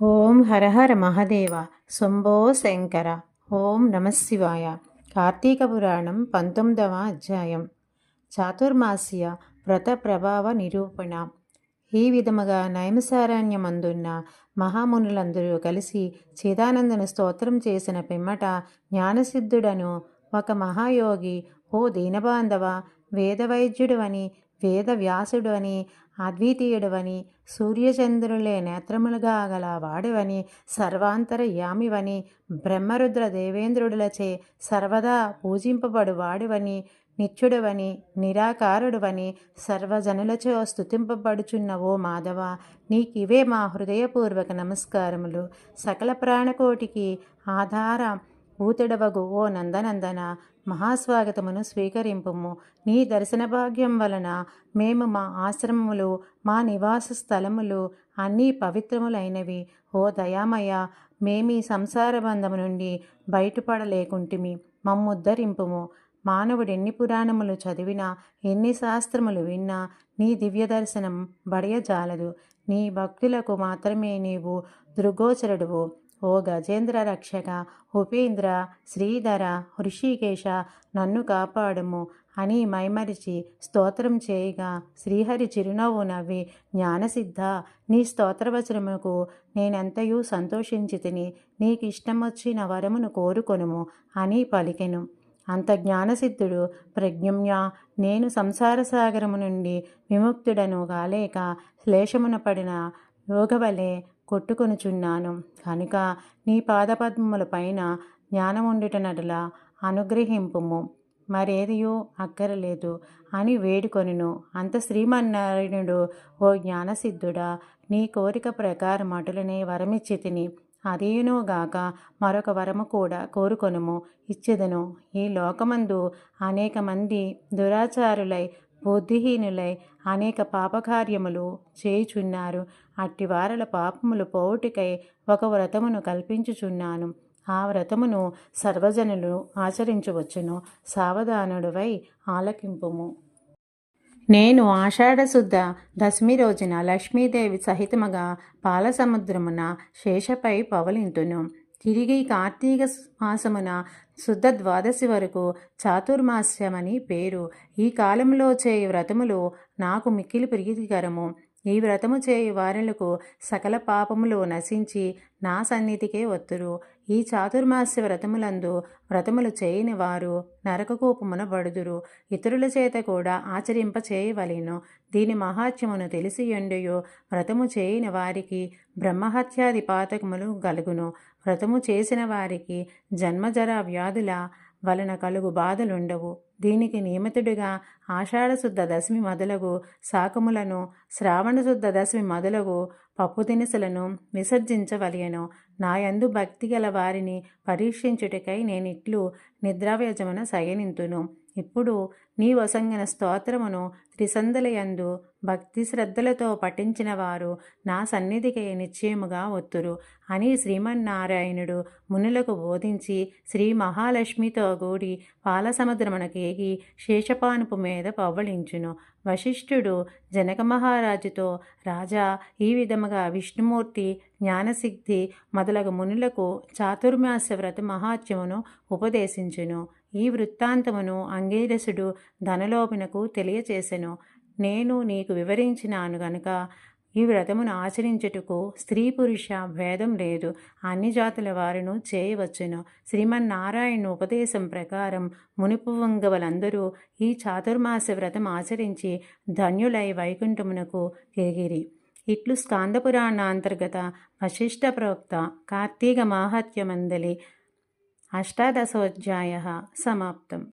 ఓం హరహర మహదేవ. శంభో శంకర. ఓం నమశివాయ కార్తీక పురాణం పంతొమ్మిదవ అధ్యాయం. చాతుర్మాస్య వ్రత ప్రభావ నిరూపణ. ఈ విధముగా నైమసారణ్యమందున్న మహామునులందరూ కలిసి చిదానందను స్తోత్రం చేసిన పిమ్మట జ్ఞానసిద్ధుడను ఒక మహాయోగి ఓ దీనబాంధవ వేదవైద్యుడు అని వేద వ్యాసుడు అని అద్వితీయుడవని సూర్యచంద్రులే నేత్రములుగా గల వాడివని సర్వాంతర యామివని బ్రహ్మరుద్ర దేవేంద్రుడులచే సర్వదా పూజింపబడు వాడివని నిత్యుడవని నిరాకారుడువని సర్వజనులచే స్థుతింపబడుచున్న ఓ మాధవ నీకివే మా హృదయపూర్వక నమస్కారములు. సకల ప్రాణకోటికి ఆధార ఊతడవగు ఓ నందనందన మహాస్వాగతమును స్వీకరింపుము. నీ దర్శన భాగ్యం వలన మేము మా ఆశ్రమములు మా నివాస స్థలములు అన్నీ పవిత్రములైనవి. ఓ దయామయ మేమీ సంసార బంధము నుండి బయటపడలేకుంటిమి. మమ్ముద్ధరింపుము. మానవుడెన్ని పురాణములు చదివినా ఎన్ని శాస్త్రములు విన్నా నీ దివ్య దర్శనం బడయజాలదు. నీ భక్తులకు మాత్రమే నీవు దృగోచరుడువు. ఓ గజేంద్ర రక్షక ఉపేంద్ర శ్రీధర హృషికేశ నన్ను కాపాడుము అని మైమరిచి స్తోత్రం చేయగా శ్రీహరి చిరునవ్వు నవ్వి జ్ఞానసిద్ధ నీ స్తోత్రవచనముకు నేనెంతయూ సంతోషించి తిని నీకిష్టమొచ్చిన వరమును కోరుకొనుము అని పలికెను. అంత జ్ఞానసిద్ధుడు ప్రజ్ఞమ్య నేను సంసార సాగరము నుండి విముక్తుడను కాలేక శ్లేషమున పడిన యోగవలే కొట్టుకొనుచున్నాను. కనుక నీ పాదపద్మముల పైన జ్ఞానముండుటనటులా అనుగ్రహింపుము. మరేదియో అక్కరలేదు. అని వేడుకొనిను. అంత శ్రీమన్నారాయణుడు ఓ జ్ఞానసిద్ధుడా నీ కోరిక ప్రకారం అటులనే వరమిచ్చి తిని అదేనోగాక మరొక వరము కూడా కోరుకొనుము ఇచ్చెదను. ఈ లోకమందు అనేక మంది దురాచారులై బుద్ధిహీనులై అనేక పాపకార్యములు చేయుచున్నారు. అట్టి వారల పాపములు పోవుటికై ఒక వ్రతమును కల్పించుచున్నాను. ఆ వ్రతమును సర్వజనులు ఆచరించవచ్చును. సావధానుడువై ఆలకింపుము. నేను ఆషాఢశుద్ధ దశమి రోజున లక్ష్మీదేవి సహితముగా పాలసముద్రమున శేషపై పవలింతును. తిరిగి కార్తీక మాసమున శుద్ధ ద్వాదశి వరకు చాతుర్మాస్యమని పేరు. ఈ కాలంలో చేయి వ్రతములు నాకు మిక్కిలి ప్రీతికరము ఈ వ్రతము చేయు వారులకు సకల పాపములు నశించి నా సన్నిధికే వత్తురు. ఈ చాతుర్మాస్య వ్రతములందు వ్రతములు చేయని వారు నరకకూపమున బడుదురు ఇతరుల చేత కూడా ఆచరింప చేయవలెను దీని మహాత్యమును తెలిసి ఎండుయో వ్రతము చేయని వారికి బ్రహ్మహత్యాది పాతకములు గలుగును. వ్రతము చేసిన వారికి జన్మజర వ్యాధుల వలన కలుగు బాధలుండవు. దీనికి నియమితుడిగా ఆషాఢశుద్ధ దశమి మొదలగు శాకములను శ్రావణశుద్ధ దశమి మొదలగు పప్పు దినుసులను విసర్జించవలయను నాయందు భక్తి గల వారిని పరీక్షించుటకై నేనిట్లు నిద్రావ్యజమున సయనింతును ఇప్పుడు నీ వసంగిన స్తోత్రమును త్రిసందలయందు భక్తి శ్రద్ధలతో పఠించిన వారు నా సన్నిధికి నిశ్చయముగా ఒత్తురు అని శ్రీమన్నారాయణుడు మునులకు బోధించి శ్రీ మహాలక్ష్మితో కూడి పాలసముద్రమునకేగి శేషపానుపు మీద పవ్వళించును వశిష్ఠుడు జనక మహారాజుతో రాజా ఈ విధముగా విష్ణుమూర్తి జ్ఞానసిద్ధి మొదలగు మునులకు చాతుర్మాస వ్రత మహాత్యమును ఉపదేశించును. ఈ వృత్తాంతమును అంగీరసుడు ధనలోపునకు తెలియచేసెను. నేను నీకు వివరించినాను గనుక ఈ వ్రతమును ఆచరించుటకు స్త్రీ పురుష భేదం లేదు. అన్ని జాతుల వారును చేయవచ్చును. శ్రీమన్నారాయణ ఉపదేశం ప్రకారం మునిపు వంగవలందరూ ఈ చాతుర్మాస వ్రతం ఆచరించి ధన్యులై వైకుంఠమునకు తిరిగిరి ఇట్లు స్కాందపురాణాంతర్గత వశిష్ట ప్రోక్త కార్తీక మాహత్యమందలి అష్టాదశోధ్యాయ సమాప్తం.